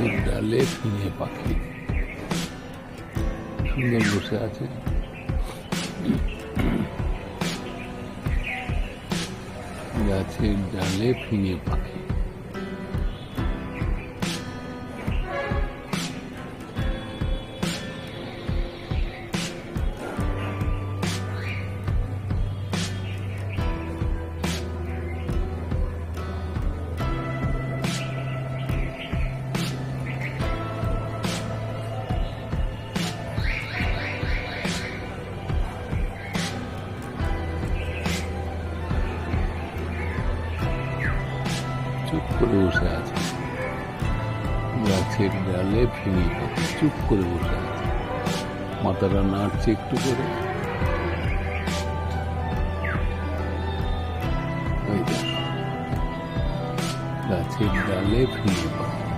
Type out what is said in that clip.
গাছের ডালে ফিঙে পাখি। সুন্দর বসে আছে। গাছের ডালে ফিঙে পাখি। চুপ করে বসে আছে। গাছের ডালে ফিঙে চুপ করে বসে আছে। মাথাটা নাড়ছে একটু করে। গাছের ডালে ফিঙে পাখি